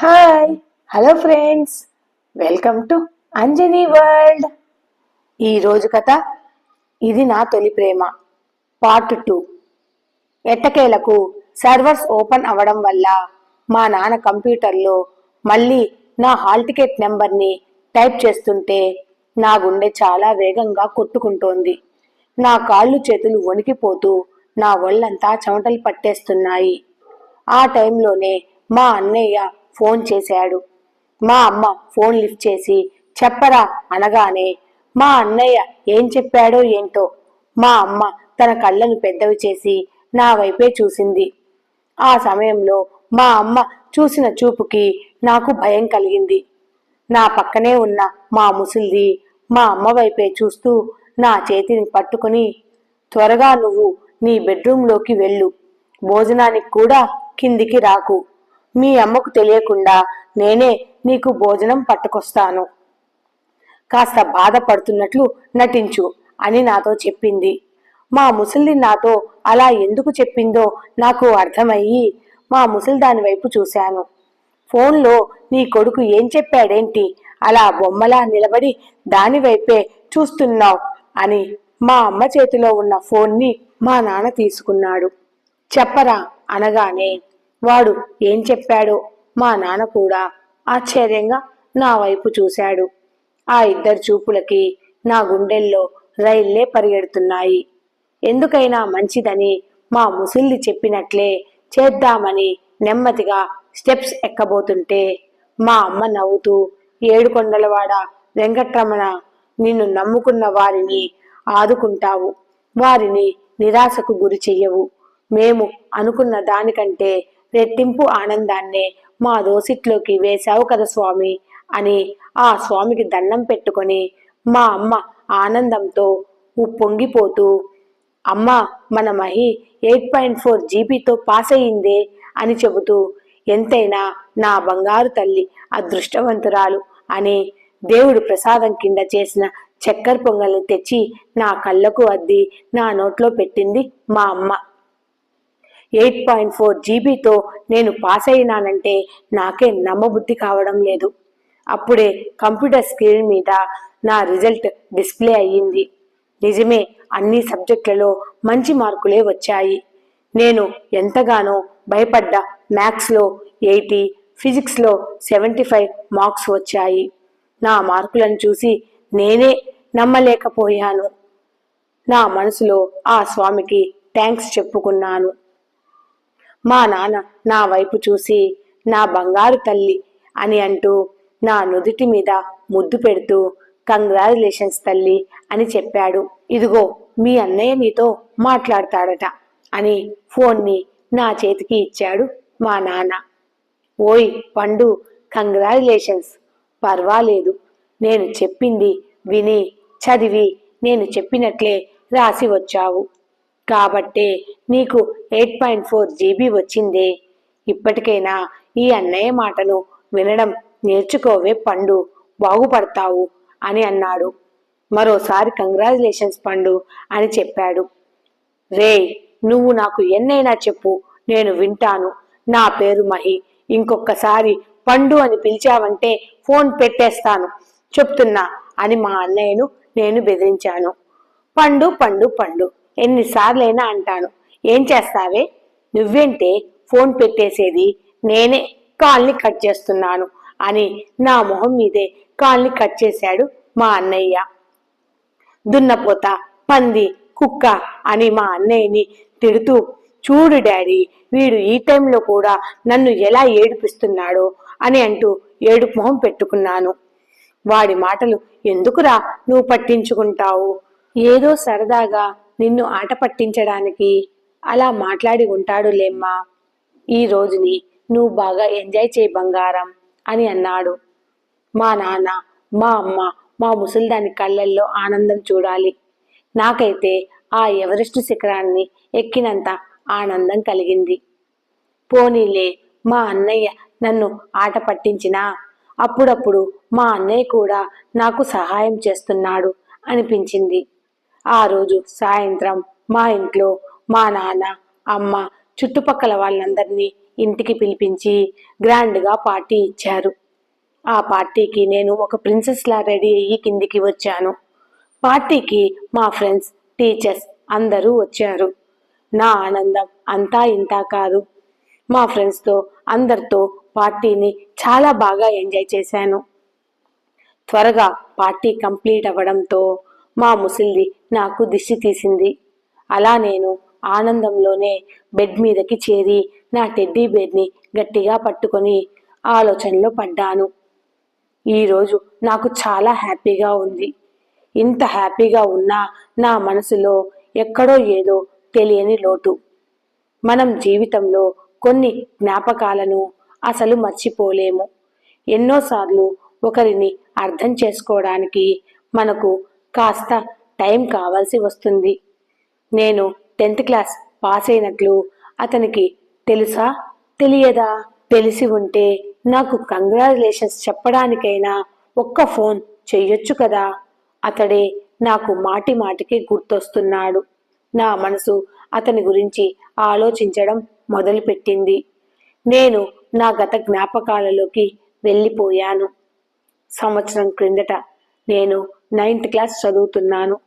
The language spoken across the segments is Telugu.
Hi hello friends welcome to Anjani world ఈరోజు కథ ఇది నా తొలి ప్రేమ. పార్ట్ టూ ఎట్టకేలకు సర్వర్స్ ఓపెన్ అవ్వడం వల్ల మా నాన్న కంప్యూటర్లో మళ్ళీ నా హాల్ టికెట్ నెంబర్ని టైప్ చేస్తుంటే నా గుండె చాలా వేగంగా కొట్టుకుంటోంది. నా కాళ్ళు చేతులు వణికిపోతూ నా ఒళ్ళంతా చెమటలు పట్టేస్తున్నాయి. ఆ టైంలోనే మా అన్నయ్య ఫోన్ చేశాడు. మా అమ్మ ఫోన్ లిఫ్ట్ చేసి చెప్పరా అనగానే మా అన్నయ్య ఏం చెప్పాడో ఏంటో? మా అమ్మ తన కళ్ళను పెద్దవి చేసి నా వైపే చూసింది. ఆ సమయంలో మా అమ్మ చూసిన చూపుకి నాకు భయం కలిగింది. నా పక్కనే ఉన్న మా ముసిల్ది మా అమ్మ వైపే చూస్తూ నా చేతిని పట్టుకుని త్వరగా నువ్వు నీ బెడ్రూంలోకి వెళ్ళు. భోజనానికి కూడా కిందికి రాకు. మీ అమ్మకు తెలియకుండా నేనే నీకు భోజనం పట్టుకొస్తాను. కాస్త బాధపడుతున్నట్లు నటించు అని నాతో చెప్పింది. మా ముసలి నాతో అలా ఎందుకు చెప్పిందో నాకు అర్థమయ్యి మా ముసలి దాని వైపు చూశాను. ఫోన్లో నీ కొడుకు ఏం చెప్పాడేంటి? అలా బొమ్మలా నిలబడి దాని వైపే చూస్తున్నావు అని మా అమ్మ చేతిలో ఉన్న ఫోన్ని మా నాన్న తీసుకున్నాడు. చెప్పరా అనగానే వాడు ఏం చెప్పాడో మా నాన్న కూడా ఆశ్చర్యంగా నా వైపు చూశాడు. ఆ ఇద్దరు చూపులకి నా గుండెల్లో రైళ్ళే పరిగెడుతున్నాయి. ఎందుకైనా మంచిదని మా ముసిల్ది చెప్పినట్లే చేద్దామని నెమ్మదిగా స్టెప్స్ ఎక్కబోతుంటే మా అమ్మ నవ్వుతూ ఏడుకొండలవాడ వెంకట్రమణ నిన్ను నమ్ముకున్న వారిని ఆదుకుంటావు. వారిని నిరాశకు గురి చెయ్యవు. మేము అనుకున్న దానికంటే రెట్టింపు ఆనందాన్నే మా దోసిట్లోకి వేశావు కదా స్వామి అని ఆ స్వామికి దండం పెట్టుకొని మా అమ్మ ఆనందంతో ఉప్పొంగిపోతూ అమ్మ మన మహి ఎయిట్ పాయింట్ ఫోర్ జీబీతో పాస్ అయ్యిందే అని చెబుతూ ఎంతైనా నా బంగారు తల్లి అదృష్టవంతురాలు అని దేవుడు ప్రసాదం కింద చేసిన చక్కెర పొంగల్ని తెచ్చి నా కళ్ళకు అద్ది నా నోట్లో పెట్టింది మా అమ్మ. ఎయిట్ పాయింట్ ఫోర్ జీబీతో నేను పాస్ అయినానంటే నాకే నమ్మబుద్ధి కావడం లేదు. అప్పుడే కంప్యూటర్ స్క్రీన్ మీద నా రిజల్ట్ డిస్ప్లే అయ్యింది. నిజమే అన్ని సబ్జెక్టులలో మంచి మార్కులే వచ్చాయి. నేను ఎంతగానో భయపడ్డ మ్యాథ్స్లో ఎయిటీ ఫిజిక్స్లో సెవెంటీ ఫైవ్ మార్క్స్ వచ్చాయి. నా మార్కులను చూసి నేనే నమ్మలేకపోయాను. నా మనసులో ఆ స్వామికి థ్యాంక్స్ చెప్పుకున్నాను. మా నాన్న నా వైపు చూసి నా బంగారు తల్లి అని అంటూ నా నుదుటి మీద ముద్దు పెడుతూ కంగ్రాచులేషన్స్ తల్లి అని చెప్పాడు. ఇదిగో మీ అన్నయ్య నీతో మాట్లాడతాడట అని ఫోన్ని నా చేతికి ఇచ్చాడు మా నాన్న. ఓయ్ పండు కంగ్రాచులేషన్స్! పర్వాలేదు. నేను చెప్పింది విని చదివి నేను చెప్పినట్లే రాసి వచ్చావు. కాబట్టే నీకు ఎయిట్ పాయింట్ ఫోర్ జీబీ వచ్చిందే. ఇప్పటికైనా ఈ అన్నయ్య మాటను వినడం నేర్చుకోవే పండు బాగుపడతావు అని అన్నాడు. మరోసారి కంగ్రాచులేషన్స్ పండు అని చెప్పాడు. రే నువ్వు నాకు ఎన్నైనా చెప్పు నేను వింటాను. నా పేరు మహి. ఇంకొకసారి పండు అని పిలిచావంటే ఫోన్ పెట్టేస్తాను. చెప్తున్నా అని మా అన్నయ్యను నేను బెదిరించాను. పండు పండు పండు. ఎన్నిసార్లైనా అంటాను. ఏం చేస్తావే? నువ్వేంటే ఫోన్ పెట్టేసేది నేనే కాల్ని కట్ చేస్తున్నాను అని నా మొహం మీదే కాల్ని కట్ చేశాడు మా అన్నయ్య. దున్నపోత పంది కుక్క అని మా అన్నయ్యని తిడుతూ చూడు డాడీ వీడు ఈ టైంలో కూడా నన్ను ఎలా ఏడిపిస్తున్నాడో అని అంటూ ఏడుపు మొహం పెట్టుకున్నాను. వాడి మాటలు ఎందుకురా నువ్వు పట్టించుకుంటావు? ఏదో సరదాగా నిన్ను ఆట పట్టించడానికి అలా మాట్లాడి ఉంటాడులేమ్మా ఈ రోజుని నువ్వు బాగా ఎంజాయ్ చేయి బంగారం అని అన్నాడు. మా నాన్న మా అమ్మ మా ముసలిదాని కళ్ళల్లో ఆనందం చూడాలి. నాకైతే ఆ ఎవరెస్ట్ శిఖరాన్ని ఎక్కినంత ఆనందం కలిగింది. పోనీలే మా అన్నయ్య నన్ను ఆట పట్టించినా అప్పుడప్పుడు మా అన్నయ్య కూడా నాకు సహాయం చేస్తున్నాడు అనిపించింది. ఆ రోజు సాయంత్రం మా ఇంట్లో మా నాన్న అమ్మ చుట్టుపక్కల వాళ్ళందరినీ ఇంటికి పిలిపించి గ్రాండ్గా పార్టీ ఇచ్చారు. ఆ పార్టీకి నేను ఒక ప్రిన్సెస్లా రెడీ అయ్యి కిందికి వచ్చాను. పార్టీకి మా ఫ్రెండ్స్ టీచర్స్ అందరూ వచ్చారు. నా ఆనందం అంతా ఇంతా కాదు. మా ఫ్రెండ్స్తో అందరితో పార్టీని చాలా బాగా ఎంజాయ్ చేశాను. త్వరగా పార్టీ కంప్లీట్ అవ్వడంతో మా ముసిల్ది నాకు దిష్టి తీసింది. అలా నేను ఆనందంలోనే బెడ్ మీదకి చేరి నా టెడ్డీ బేర్ని గట్టిగా పట్టుకొని ఆలోచనలో పడ్డాను. ఈరోజు నాకు చాలా హ్యాపీగా ఉంది. ఇంత హ్యాపీగా ఉన్నా నా మనసులో ఎక్కడో ఏదో తెలియని లోటు. మనం జీవితంలో కొన్ని జ్ఞాపకాలను అసలు మర్చిపోలేము. ఎన్నోసార్లు ఒకరిని అర్థం చేసుకోవడానికి మనకు కాస్త టైం కావాల్సి వస్తుంది. నేను టెన్త్ క్లాస్ పాస్ అయినట్లు అతనికి తెలుసా? తెలియదా? తెలిసి ఉంటే నాకు కంగ్రాచులేషన్స్ చెప్పడానికైనా ఒక్క ఫోన్ చెయ్యొచ్చు కదా? అతడే నాకు మాటి మాటికి గుర్తొస్తున్నాడు. నా మనసు అతని గురించి ఆలోచించడం మొదలుపెట్టింది. నేను నా గత జ్ఞాపకాలలోకి వెళ్ళిపోయాను. సంవత్సరం క్రిందట నేను నైన్త్ క్లాస్ చదువుతున్నాను.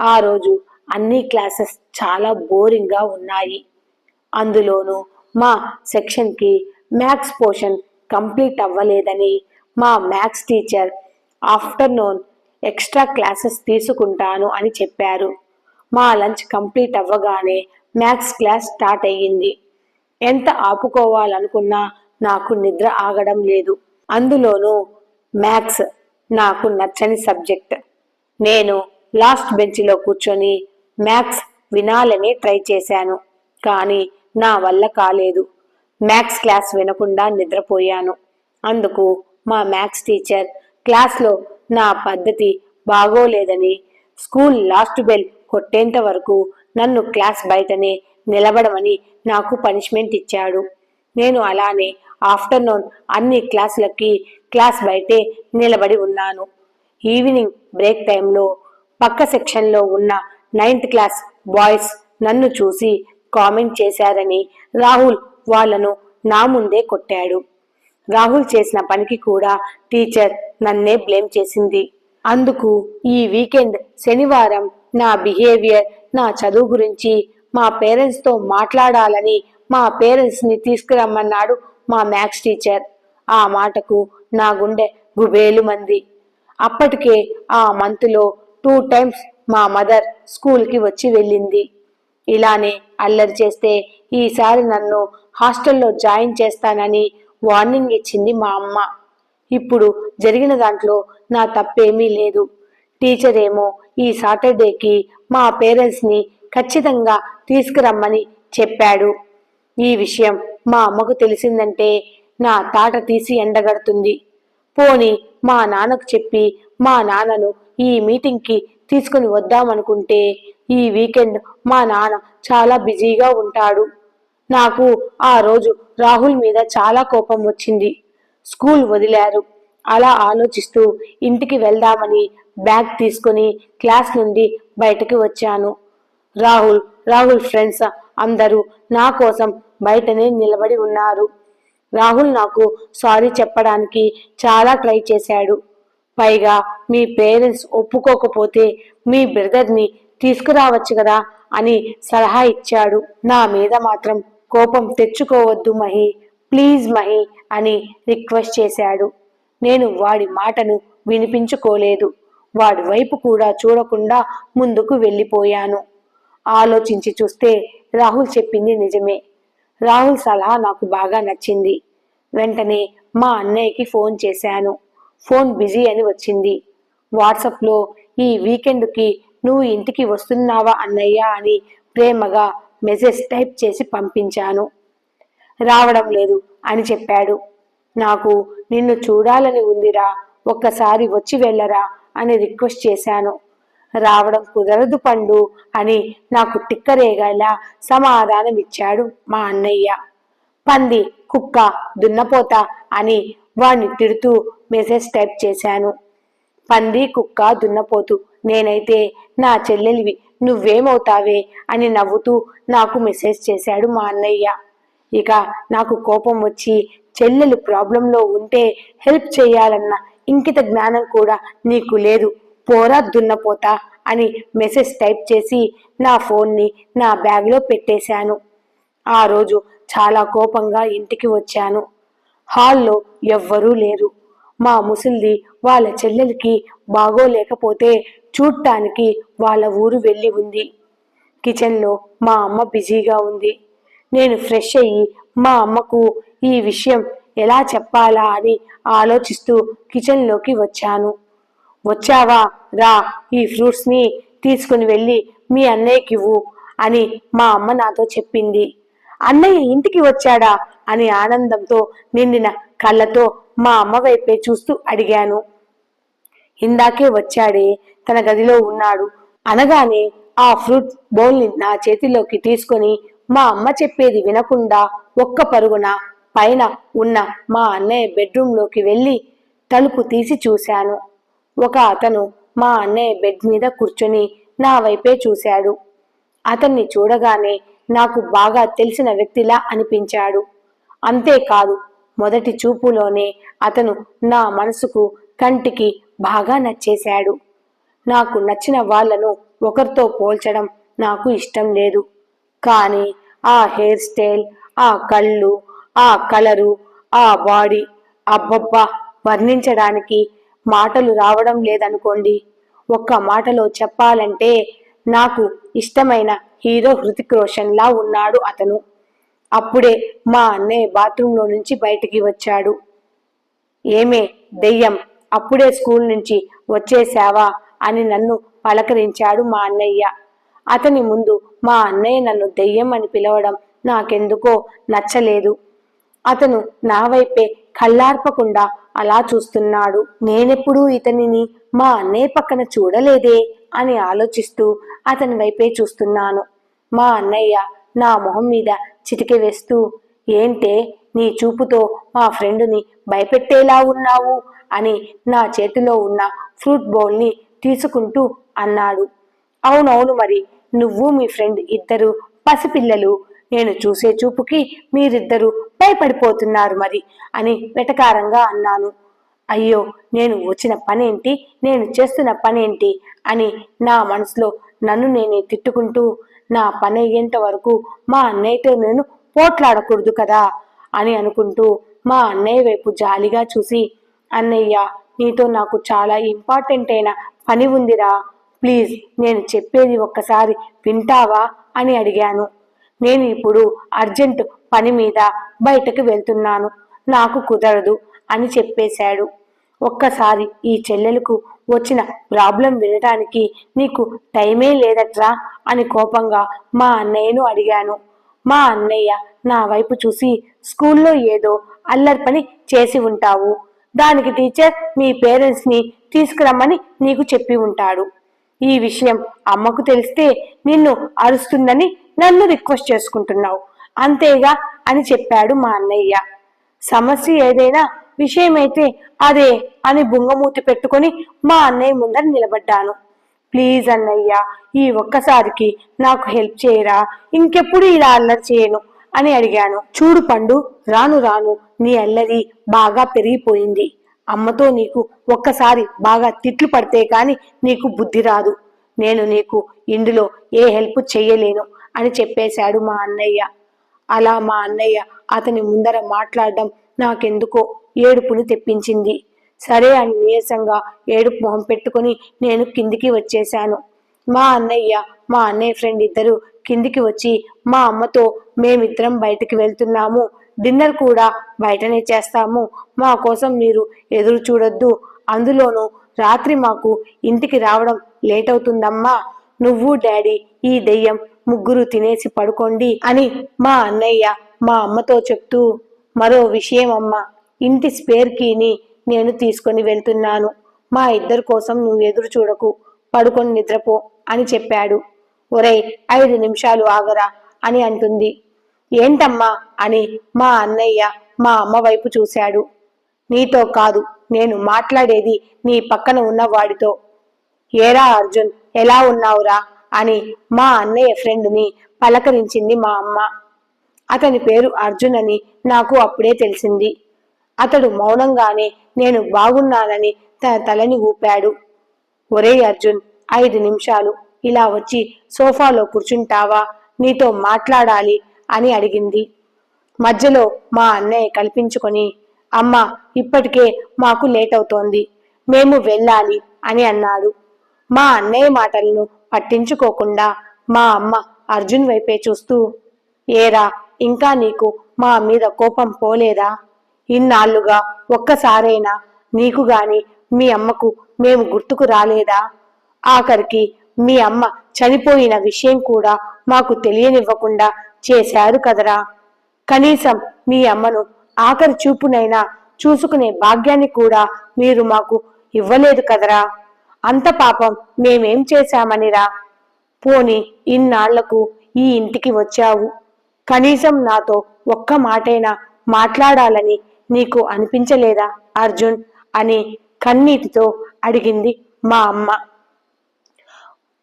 ఆ రోజు అన్ని క్లాసెస్ చాలా బోరింగ్గా ఉన్నాయి. అందులోనూ మా సెక్షన్కి మ్యాథ్స్ పోర్షన్ కంప్లీట్ అవ్వలేదని మా maths teacher afternoon extra classes తీసుకుంటాను అని చెప్పారు. మా లంచ్ కంప్లీట్ అవ్వగానే మ్యాథ్స్ క్లాస్ స్టార్ట్ అయ్యింది. ఎంత ఆపుకోవాలనుకున్నా నాకు నిద్ర ఆగడం లేదు. అందులోనూ మ్యాథ్స్ నాకు నచ్చని సబ్జెక్ట్. నేను లాస్ట్ బెంచ్లో కూర్చొని మ్యాథ్స్ వినాలని ట్రై చేశాను కానీ నా వల్ల కాలేదు. మ్యాథ్స్ క్లాస్ వినకుండా నిద్రపోయాను. అందుకు మా మ్యాథ్స్ టీచర్ క్లాస్లో నా పద్ధతి బాగోలేదని స్కూల్ లాస్ట్ బెల్ కొట్టేంత వరకు నన్ను క్లాస్ బయటనే నిలబడమని నాకు పనిష్మెంట్ ఇచ్చాడు. నేను అలానే ఆఫ్టర్నూన్ అన్ని క్లాసులకి క్లాస్ బయటే నిలబడి ఉన్నాను. ఈవినింగ్ బ్రేక్ టైంలో పక్క సెక్షన్లో ఉన్న నైన్త్ క్లాస్ బాయ్స్ నన్ను చూసి కామెంట్ చేశారని రాహుల్ వాళ్ళను నా ముందే కొట్టాడు. రాహుల్ చేసిన పనికి కూడా టీచర్ నన్నే బ్లేమ్ చేసింది. అందుకు ఈ వీకెండ్ శనివారం నా బిహేవియర్ నా చదువు గురించి మా పేరెంట్స్తో మాట్లాడాలని మా పేరెంట్స్ని తీసుకురమ్మన్నాడు మా మ్యాథ్స్ టీచర్. ఆ మాటకు నా గుండె గుబేలు మంది అప్పటికే ఆ మంత్లో టూ టైమ్స్ మా మదర్ స్కూల్కి వచ్చి వెళ్ళింది. ఇలానే అల్లరి చేస్తే ఈసారి నన్ను హాస్టల్లో జాయిన్ చేస్తానని వార్నింగ్ ఇచ్చింది మా అమ్మ. ఇప్పుడు జరిగిన దాంట్లో నా తప్పేమీ లేదు. టీచర్ ఏమో ఈ సాటర్డేకి మా పేరెంట్స్ని ఖచ్చితంగా తీసుకురమ్మని చెప్పాడు. ఈ విషయం మా అమ్మకు తెలిసిందంటే నా తాట తీసి ఎండగడుతుంది. పోని మా నాన్నకు చెప్పి మా నాన్నను ఈ మీటింగ్కి తీసుకుని వద్దామనుకుంటే ఈ వీకెండ్ మా నాన్న చాలా బిజీగా ఉంటాడు. నాకు ఆ రోజు రాహుల్ మీద చాలా కోపం వచ్చింది. స్కూల్ వదిలారు. అలా ఆలోచిస్తూ ఇంటికి వెళ్దామని బ్యాగ్ తీసుకుని క్లాస్ నుండి బయటకు వచ్చాను. రాహుల్ రాహుల్ ఫ్రెండ్స్ అందరూ నా కోసం బయటనే నిలబడి ఉన్నారు. రాహుల్ నాకు సారీ చెప్పడానికి చాలా ట్రై చేశాడు. పైగా మీ పేరెంట్స్ ఒప్పుకోకపోతే మీ బ్రదర్ని తీసుకురావచ్చు కదా అని సలహా ఇచ్చాడు. నా మీద మాత్రం కోపం తెచ్చుకోవద్దు మహి ప్లీజ్ మహి అని రిక్వెస్ట్ చేశాడు. నేను వాడి మాటను వినిపించుకోలేదు. వాడి వైపు కూడా చూడకుండా ముందుకు వెళ్ళిపోయాను. ఆలోచించి చూస్తే రాహుల్ చెప్పింది నిజమే. రాహుల్ సలహా నాకు బాగా నచ్చింది. వెంటనే మా అన్నయ్యకి ఫోన్ చేశాను. ఫోన్ బిజీ అని వచ్చింది. వాట్సాప్లో ఈ వీకెండ్కి నువ్వు ఇంటికి వస్తున్నావా అన్నయ్య? అని ప్రేమగా మెసేజ్ టైప్ చేసి పంపించాను. రావడం లేదు అని చెప్పాడు. నాకు నిన్ను చూడాలని ఉందిరా ఒక్కసారి వచ్చి వెళ్ళరా అని రిక్వెస్ట్ చేశాను. రావడం కుదరదు పండు అని నాకు తిక్కరేగేలా సమాధానం ఇచ్చాడు మా అన్నయ్య. పంది కుక్క దున్నపోత అని వాణ్ణి తిడుతూ మెసేజ్ టైప్ చేశాను. పంది కుక్క దున్నపోతు నేనైతే నా చెల్లెలివి నువ్వేమవుతావే అని నవ్వుతూ నాకు మెసేజ్ చేశాడు మా అన్నయ్య. ఇక నాకు కోపం వచ్చి చెల్లెలు ప్రాబ్లంలో ఉంటే హెల్ప్ చేయాలన్న ఇంకిత జ్ఞానం కూడా నీకు లేదు పోరా దున్నపోతా అని మెసేజ్ టైప్ చేసి నా ఫోన్ని నా బ్యాగ్లో పెట్టేశాను. ఆ రోజు చాలా కోపంగా ఇంటికి వచ్చాను. హాల్లో ఎవ్వరూ లేరు. మా ముసలిది వాళ్ళ చెల్లెలికి బాగోలేకపోతే చూడటానికి వాళ్ళ ఊరు వెళ్ళి ఉంది. కిచెన్లో మా అమ్మ బిజీగా ఉంది. నేను ఫ్రెష్ అయ్యి మా అమ్మకు ఈ విషయం ఎలా చెప్పాలా అని ఆలోచిస్తూ కిచెన్లోకి వచ్చాను. వచ్చావా? రా ఈ ఫ్రూట్స్ని తీసుకుని వెళ్ళి మీ అన్నయ్యకివ్వు అని మా అమ్మ నాతో చెప్పింది. అన్నయ్య ఇంటికి వచ్చాడా? అని ఆనందంతో నిండిన కళ్ళతో మా అమ్మ వైపే చూస్తూ అడిగాను. ఇందాకే వచ్చాడే తన గదిలో ఉన్నాడు. అనగానే ఆ ఫ్రూట్ బౌల్ని నా చేతిలోకి తీసుకొని మా అమ్మ చెప్పేది వినకుండా ఒక్క పరుగున పైన ఉన్న మా అన్నయ్య బెడ్రూమ్లోకి వెళ్ళి తలుపు తీసి చూశాను. ఒక అతను మా అన్నయ్య బెడ్ మీద కూర్చొని నా వైపే చూశాడు. అతన్ని చూడగానే నాకు బాగా తెలిసిన వ్యక్తిలా అనిపించాడు. అంతేకాదు మొదటి చూపులోనే అతను నా మనసుకు కంటికి బాగా నచ్చేశాడు. నాకు నచ్చిన వాళ్ళను ఒకరితో పోల్చడం నాకు ఇష్టం లేదు. కానీ ఆ హెయిర్ స్టైల్ ఆ కళ్ళు ఆ కలరు ఆ బాడీ అబ్బబ్బా! వర్ణించడానికి మాటలు రావడం లేదనుకోండి. ఒక్క మాటలో చెప్పాలంటే నాకు ఇష్టమైన హీరో హృతిక్ రోషన్లా ఉన్నాడు అతను. అప్పుడే మా అన్నయ్య బాత్రూంలో నుంచి బయటికి వచ్చాడు. ఏమే దెయ్యం అప్పుడే స్కూల్ నుంచి వచ్చేసావా అని నన్ను పలకరించాడు మా అన్నయ్య. అతని ముందు మా అన్నయ్య నన్ను దెయ్యం అని పిలవడం నాకెందుకో నచ్చలేదు. అతను నా వైపే కళ్ళార్పకుండా అలా చూస్తున్నాడు. నేనెప్పుడూ ఇతనిని మా అన్నయ్య పక్కన చూడలేదే అని ఆలోచిస్తూ అతని వైపే చూస్తున్నాను. మా అన్నయ్య నా మొహం మీద చిటికె వేస్తూ ఏంటే నీ చూపుతో మా ఫ్రెండుని భయపెట్టేలా ఉన్నావు? అని నా చేతిలో ఉన్న ఫ్రూట్ బౌల్ని తీసుకుంటూ అన్నాడు. అవునవును మరి నువ్వు మీ ఫ్రెండ్ ఇద్దరు పసిపిల్లలు. నేను చూసే చూపుకి మీరిద్దరూ భయపడిపోతున్నారు మరి అని వెటకారంగా అన్నాను. అయ్యో నేను వచ్చిన పనేంటి? నేను చేస్తున్న పనేంటి? అని నా మనసులో నన్ను నేనే తిట్టుకుంటూ నా పని అయ్యేంత వరకు మా అన్నయ్యతో నేను పోట్లాడకూడదు కదా అని అనుకుంటూ మా అన్నయ్య వైపు జాలిగా చూసి అన్నయ్య నీతో నాకు చాలా ఇంపార్టెంట్ అయిన పని ఉందిరా. ప్లీజ్ నేను చెప్పేది ఒక్కసారి వింటావా? అని అడిగాను. నేను ఇప్పుడు అర్జెంట్ పని మీద బయటకు వెళ్తున్నాను. నాకు కుదరదు అని చెప్పేశాడు. ఒక్కసారి ఈ చెల్లెలకు వచ్చిన ప్రాబ్లం వినటానికి నీకు టైమే లేదట్రా? అని కోపంగా మా అన్నయ్యను అడిగాను. మా అన్నయ్య నా వైపు చూసి స్కూల్లో ఏదో అల్లరి పని చేసి ఉంటావు. దానికి టీచర్ మీ పేరెంట్స్ని తీసుకురమ్మని నీకు చెప్పి ఉంటాడు. ఈ విషయం అమ్మకు తెలిస్తే నిన్ను అరుస్తుందని నన్ను రిక్వెస్ట్ చేసుకుంటున్నావు. అంతేగా? అని చెప్పాడు మా అన్నయ్య. సమస్య ఏదైనా విషయమైతే అదే అని బుంగమూతి పెట్టుకొని మా అన్నయ్య ముందర నిలబడ్డాను. ప్లీజ్ అన్నయ్య ఈ ఒక్కసారికి నాకు హెల్ప్ చేయరా? ఇంకెప్పుడు ఇలా అల్లరి చేయను? అని అడిగాను. చూడు పండు రాను రాను నీ అల్లరి బాగా పెరిగిపోయింది. అమ్మతో నీకు ఒక్కసారి బాగా తిట్లు పడితే కాని నీకు బుద్ధి రాదు. నేను నీకు ఇందులో ఏ హెల్ప్ చెయ్యలేను అని చెప్పేశాడు మా అన్నయ్య. అలా మా అన్నయ్య అతని ముందర మాట్లాడడం నాకెందుకో ఏడుపుని తెప్పించింది. సరే అని నీరసంగా ఏడుపు మొహం పెట్టుకుని నేను కిందికి వచ్చేశాను. మా అన్నయ్య మా అన్నయ్య ఫ్రెండ్ ఇద్దరు కిందికి వచ్చి మా అమ్మతో మేమిద్దరం బయటికి వెళ్తున్నాము. డిన్నర్ కూడా బయటనే చేస్తాము. మా కోసం మీరు ఎదురు చూడొద్దు. అందులోనూ రాత్రి మాకు ఇంటికి రావడం లేట్ అవుతుందమ్మా. నువ్వు డాడీ ఈ దెయ్యం ముగ్గురు తినేసి పడుకోండి అని మా అన్నయ్య మా అమ్మతో చెప్తూ మరో విషయం అమ్మా. ఇంటి స్పేర్ కీని నేను తీసుకొని వెళ్తున్నాను. మా ఇద్దరి కోసం నువ్వు ఎదురు చూడకు. పడుకొని నిద్రపో అని చెప్పాడు. ఒరేయ్ ఐదు నిమిషాలు ఆగరా అని అంటుంది. ఏంటమ్మా అని మా అన్నయ్య మా అమ్మ వైపు చూశాడు. నీతో కాదు నేను మాట్లాడేది నీ పక్కన ఉన్న వాడితో. ఏరా అర్జున్ ఎలా ఉన్నావురా అని మా అన్నయ్య ఫ్రెండ్ని పలకరించింది మా అమ్మ. అతని పేరు అర్జున్ అని నాకు అప్పుడే తెలిసింది. అతడు మౌనంగానే నేను బాగున్నానని తన తలని ఊపాడు. ఒరే అర్జున్ ఐదు నిమిషాలు. ఇలా వచ్చి సోఫాలో కూర్చుంటావా? నీతో మాట్లాడాలి అని అడిగింది. మధ్యలో మా అన్నయ్య కల్పించుకొని అమ్మ ఇప్పటికే మాకు లేట్ అవుతోంది మేము వెళ్ళాలి అని అన్నాడు. మా అన్నయ్య మాటలను పట్టించుకోకుండా మా అమ్మ అర్జున్ వైపే చూస్తూ ఏరా ఇంకా నీకు మా మీద కోపం పోలేదా? ఇన్నాళ్ళుగా ఒక్కసారైనా నీకు గాని మీ అమ్మకు మేము గుర్తుకు రాలేదా? ఆఖరికి మీ అమ్మ చనిపోయిన విషయం కూడా మాకు తెలియనివ్వకుండా చేశారు కదరా? కనీసం మీ అమ్మను ఆఖరి చూపునైనా చూసుకునే భాగ్యాన్ని కూడా మీరు మాకు ఇవ్వలేదు కదరా? అంత పాపం మేమేం చేశామనిరా? పోని ఇన్నాళ్ళకు ఈ ఇంటికి వచ్చావు. కనీసం నాతో ఒక్క మాటైనా మాట్లాడాలని నీకు అనిపించలేదా అర్జున్? అని కన్నీటితో అడిగింది మా అమ్మ.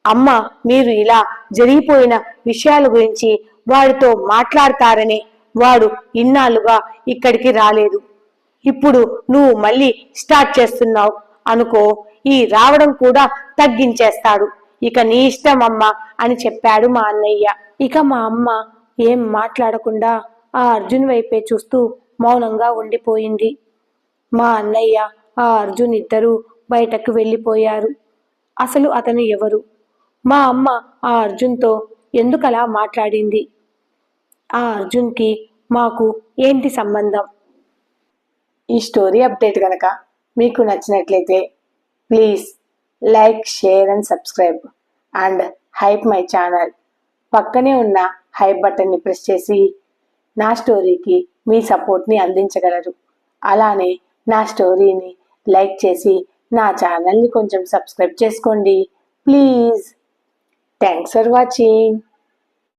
అమ్మ మీరు ఇలా జరిగిపోయిన విషయాల గురించి వాడితో మాట్లాడతారని వాడు ఇన్నాళ్ళుగా ఇక్కడికి రాలేదు. ఇప్పుడు నువ్వు మళ్ళీ స్టార్ట్ చేస్తున్నావు అనుకో ఈ రావడం కూడా తగ్గించేస్తాడు. ఇక నీ ఇష్టం అమ్మా అని చెప్పాడు మా అన్నయ్య. ఇక మా అమ్మ ఏం మాట్లాడకుండా ఆ అర్జున్ వైపే చూస్తూ మౌనంగా ఉండిపోయింది. మా అన్నయ్య ఆ అర్జున్ ఇద్దరూ బయటకు వెళ్ళిపోయారు. అసలు అతను ఎవరు? మా అమ్మ ఆ అర్జున్తో ఎందుకలా మాట్లాడింది? ఆ అర్జున్కి మాకు ఏంటి సంబంధం? ఈ స్టోరీ అప్డేట్ కనుక మీకు నచ్చినట్లయితే please like share and subscribe and hype my channel. పక్కనే ఉన్న హై బటన్ని ప్రెస్ చేసి నా స్టోరీకి మీ సపోర్ట్ని అందించగలరు. అలానే నా స్టోరీని లైక్ చేసి నా ఛానల్ని కొంచెం సబ్స్క్రైబ్ చేసుకోండి. ప్లీజ్. Thanks for watching.